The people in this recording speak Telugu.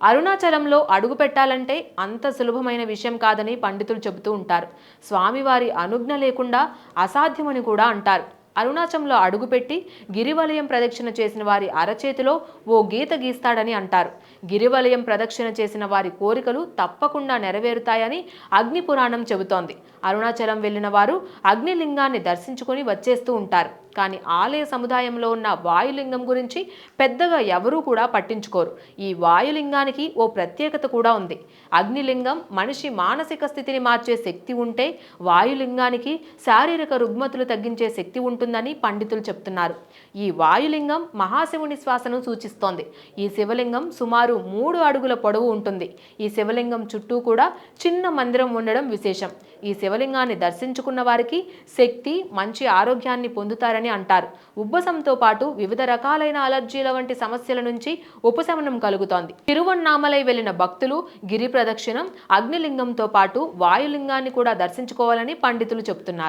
అరుణాచలంలో అడుగు పెట్టాలంటే అంత సులభమైన విషయం కాదని పండితులు చెబుతూ ఉంటారు. స్వామివారి అనుజ్ఞ లేకుండా అసాధ్యమని కూడా అంటారు. అరుణాచలంలో అడుగుపెట్టి గిరివలయం ప్రదక్షిణ చేసిన వారి అరచేతిలో ఓ గీత గీస్తాడని అంటారు. గిరివలయం ప్రదక్షిణ చేసిన వారి కోరికలు తప్పకుండా నెరవేరుతాయని అగ్ని పురాణం చెబుతోంది. అరుణాచలం వెళ్ళిన వారు అగ్నిలింగాన్ని దర్శించుకొని వచ్చేస్తూ ఉంటారు. కానీ ఆలయ సముదాయంలో ఉన్న వాయులింగం గురించి పెద్దగా ఎవరూ కూడా పట్టించుకోరు. ఈ వాయులింగానికి ఓ ప్రత్యేకత కూడా ఉంది. అగ్నిలింగం మనిషి మానసిక స్థితిని మార్చే శక్తి ఉంటే వాయులింగానికి శారీరక రుగ్మతులు తగ్గించే శక్తి ఉంటుందని పండితులు చెప్తున్నారు. ఈ వాయులింగం మహాశివుని శ్వాసను సూచిస్తోంది. ఈ శివలింగం సుమారు మూడు అడుగుల పొడవు ఉంటుంది. ఈ శివలింగం చుట్టూ కూడా చిన్న మందిరం ఉండడం విశేషం. ఈ శివలింగాన్ని దర్శించుకున్న వారికి శక్తి మంచి ఆరోగ్యాన్ని పొందుతారని అంటారు. ఉబ్బసంతో పాటు వివిధ రకాలైన అలర్జీల వంటి సమస్యల నుంచి ఉపశమనం కలుగుతోంది. తిరువన్నామలై వెళ్ళిన భక్తులు గిరి ప్రదక్షిణం అగ్నిలింగంతో పాటు వాయులింగాన్ని కూడా దర్శించుకోవాలని పండితులు చెబుతున్నారు.